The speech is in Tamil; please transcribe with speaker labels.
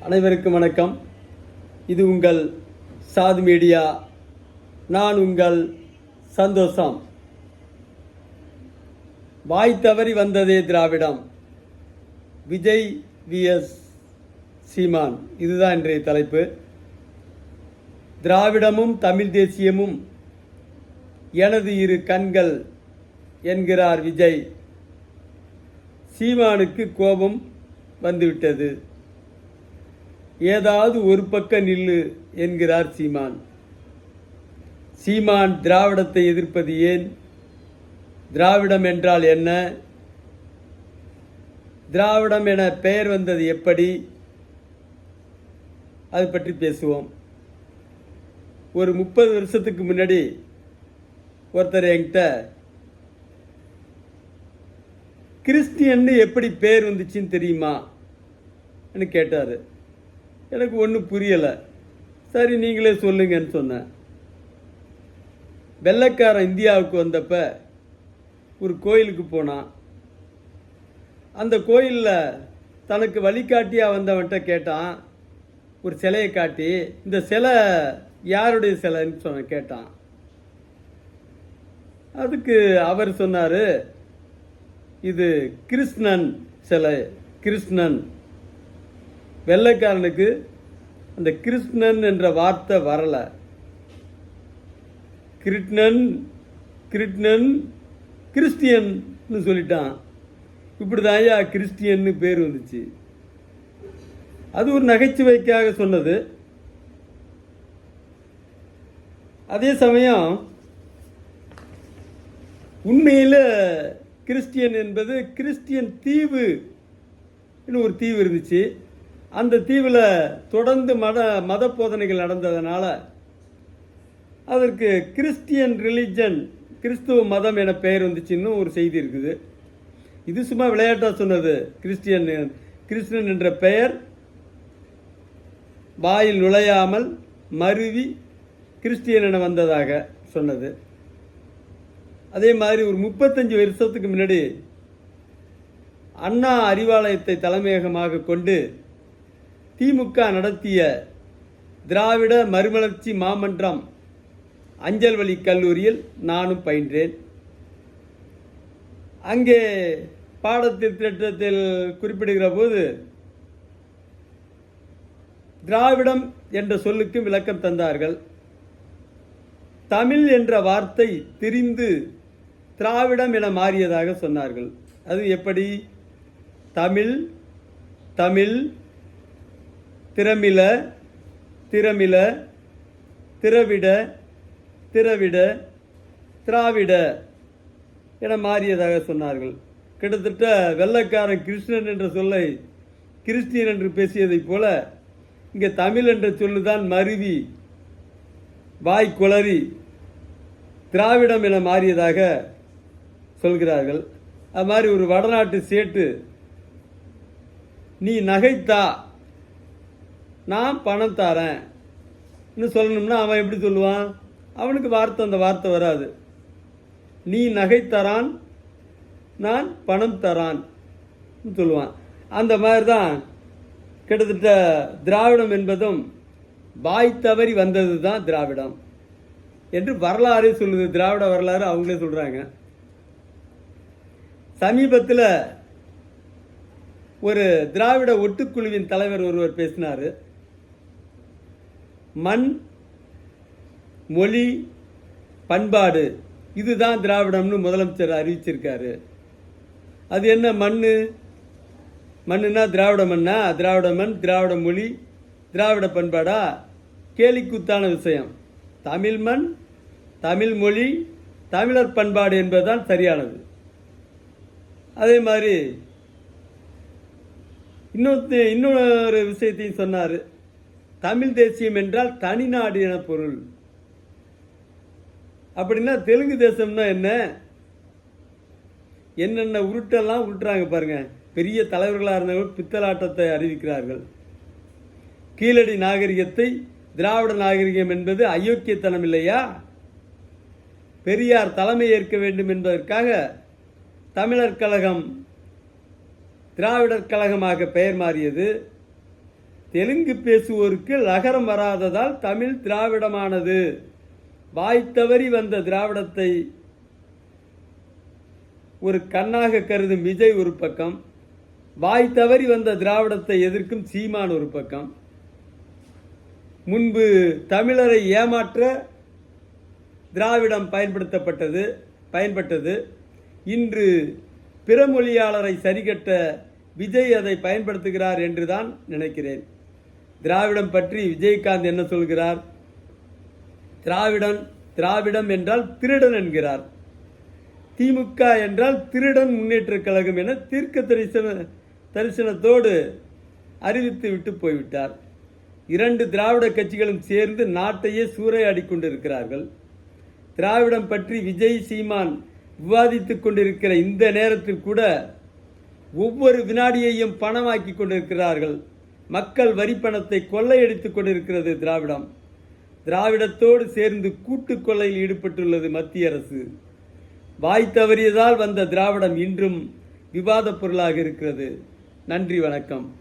Speaker 1: அனைவருக்கும் வணக்கம். இது உங்கள் சாது மீடியா நான் உங்கள் சந்தோஷம். வாய் தவறி வந்ததே திராவிடம். விஜய் விஎஸ் சீமான். இதுதான் இன்றைய தலைப்பு. திராவிடமும் தமிழ் தேசியமும் எனது இரு கண்கள் என்கிறார் விஜய். சீமானுக்கு கோபம் வந்துவிட்டது. ஏதாவது ஒரு பக்கம் நில்லு என்கிறார் சீமான். சீமான் திராவிடத்தை எதிர்ப்பது ஏன்? திராவிடம் என்றால் என்ன? திராவிடம் என பெயர் வந்தது எப்படி? அது பற்றி பேசுவோம். ஒரு முப்பது வருஷத்துக்கு முன்னாடி ஒருத்தர் என்கிட்ட கிறிஸ்டியன்னு எப்படி பேர் வந்துச்சுன்னு தெரியுமா? கேட்டார். எனக்கு ஒன்றும் புரியலை. சரி நீங்களே சொல்லுங்கன்னு சொன்னேன். வெள்ளைக்காரன் இந்தியாவுக்கு வந்தப்ப ஒரு கோயிலுக்கு போனான். அந்த கோயிலில் தனக்கு வழிகாட்டியாக வந்தவன்கிட்ட கேட்டான். ஒரு சிலையை காட்டி இந்த சிலை யாருடைய சிலைன்னு சொன்ன கேட்டான். அதுக்கு அவர் சொன்னார் இது கிருஷ்ணன் சிலை கிருஷ்ணன். வெள்ளைக்காரனுக்கு அந்த கிருஷ்ணன் என்ற வார்த்தை வரலை. கிருட்ணன் கிருட்ணன் கிறிஸ்டியன்னு சொல்லிட்டான். இப்படி தான் ஐயா கிறிஸ்டியன்னு பேர் வந்துச்சு. அது ஒரு நகைச்சுவைக்காக சொன்னது. அதே சமயம் உண்மையில் கிறிஸ்டியன் என்பது கிறிஸ்டியன் தீவு ஒரு தீவு இருந்துச்சு. அந்த தீவில் தொடர்ந்து மத மத போதனைகள் நடந்ததுனால அதற்கு கிறிஸ்டியன் ரிலிஜன் கிறிஸ்துவ மதம் என பெயர் வந்துச்சுன்னு ஒரு செய்தி இருக்குது. இது சும்மா விளையாட்டாக சொன்னது கிறிஸ்டியன் கிருஷ்ணன் என்ற பெயர் வாயில் நுழையாமல் மருவி கிறிஸ்டியன் என வந்ததாக சொன்னது. அதே மாதிரி ஒரு முப்பத்தஞ்சு வருஷத்துக்கு முன்னாடி அண்ணா அறிவாலயத்தை தலைமையகமாக கொண்டு திமுக நடத்திய திராவிட மறுமலர்ச்சி மாமன்றம் அஞ்சல் வழி கல்லூரியில் நானும் பயின்றேன். அங்கே பாடத்திட்டத்தில் குறிப்பிடுகிற போது திராவிடம் என்ற சொல்லுக்கும் விளக்கம் தந்தார்கள். தமிழ் என்ற வார்த்தை திரிந்து திராவிடம் என மாறியதாக சொன்னார்கள். அது எப்படி? தமிழ் தமிழ் திரமில திரமில திரவிட திரவிட திராவிட என மாறியதாக சொன்னார்கள். கிட்டத்தட்ட வெள்ளக்காரன் கிருஷ்ணன் என்ற சொல்லை கிறிஸ்டியன் என்று பேசியதைப் போல இங்கே தமிழ் என்ற சொல்லுதான் மருவி வாய் குளறி திராவிடம் என மாறியதாக சொல்கிறார்கள். அது மாதிரி ஒரு வடநாட்டு சேட்டு நீ நகைத்தா நான் பணம் தரேன். இன்னும் சொல்லணும்னா அவன் எப்படி சொல்லுவான்? அவனுக்கு வார்த்தை அந்த வார்த்தை வராது. நீ நகை தரான் நான் பணம் தரான் சொல்லுவான். அந்த மாதிரி தான் கிட்டத்தட்ட திராவிடம் என்பதும் வாய் தவறி வந்தது தான் திராவிடம். என்று வரலாறே சொல்லுது. திராவிட வரலாறு அவங்களே சொல்கிறாங்க சமீபத்தில் ஒரு திராவிட ஒட்டுக்குழுவின் தலைவர் ஒருவர் பேசினார். மண் மொழி பண்பாடு. இதுதான் திராவிடம்னு முதலமைச்சர் அறிவிச்சிருக்காரு. அது என்ன மண் மண்ணுனா திராவிட மண்ணா? திராவிட மண் திராவிட மொழி திராவிட பண்பாடா? கேலிக்கூத்தான விஷயம். தமிழ் மண் தமிழ் மொழி தமிழர் பண்பாடு என்பதுதான் சரியானது. அதே மாதிரி இன்னொரு இன்னொரு விஷயத்தையும் சொன்னார். தமிழ் தேசியம் என்றால் தனிநாடு என பொருள். அப்படின்னா தெலுங்கு தேசம்னா என்ன? என்னென்ன உருட்டெல்லாம் உருட்டுறாங்க பாருங்க. பெரிய தலைவர்களாக இருந்தவர்கள் பித்தலாட்டத்தை அறிவிக்கிறார்கள். கீழடி நாகரிகத்தை திராவிட நாகரிகம் என்பது அயோக்கியத்தனம் இல்லையா? பெரியார் தலைமை ஏற்க வேண்டும் என்பதற்காக தமிழர் கழகம் திராவிடர் கழகமாக பெயர் மாறியது. தெலுங்கு பேசுவோருக்கு லகரம் வராததால் தமிழ் திராவிடமானது. வாய் தவறி வந்த திராவிடத்தை ஒரு கண்ணாக கருதும் விஜய் ஒரு பக்கம் வாய் தவறி வந்த திராவிடத்தை எதிர்க்கும் சீமான் ஒரு பக்கம். முன்பு தமிழரை ஏமாற்ற திராவிடம் பயன்படுத்தப்பட்டது பயன்பட்டது. இன்று பிற மொழியாளரை சரிகட்ட விஜய் அதை பயன்படுத்துகிறார் என்றுதான் நினைக்கிறேன். திராவிடம் பற்றி விஜயகாந்த் என்ன சொல்கிறார்? திராவிடன் திராவிடம் என்றால் திருடன் என்கிறார். திமுக என்றால் திருடன் முன்னேற்றக் கழகம் என தீர்க்க தரிசன தரிசனத்தோடு அறிவித்து விட்டு போய்விட்டார். இரண்டு திராவிட கட்சிகளும் சேர்ந்து நாட்டையே சூறையாடி கொண்டிருக்கிறார்கள். திராவிடம் பற்றி விஜய் சீமான் விவாதித்துக் கொண்டிருக்கிற இந்த நேரத்தில் கூட ஒவ்வொரு வினாடியையும் பணமாக்கி கொண்டிருக்கிறார்கள். மக்கள் வரிப்பணத்தை கொள்ளையடித்துக் கொண்டிருக்கிறது திராவிடம். திராவிடத்தோடு சேர்ந்து கூட்டு கொள்ளையில் ஈடுபட்டுள்ளது மத்திய அரசு. வாய் தவறியதால் வந்த திராவிடம் இன்றும் விவாதப் பொருளாக இருக்கிறது. நன்றி வணக்கம்.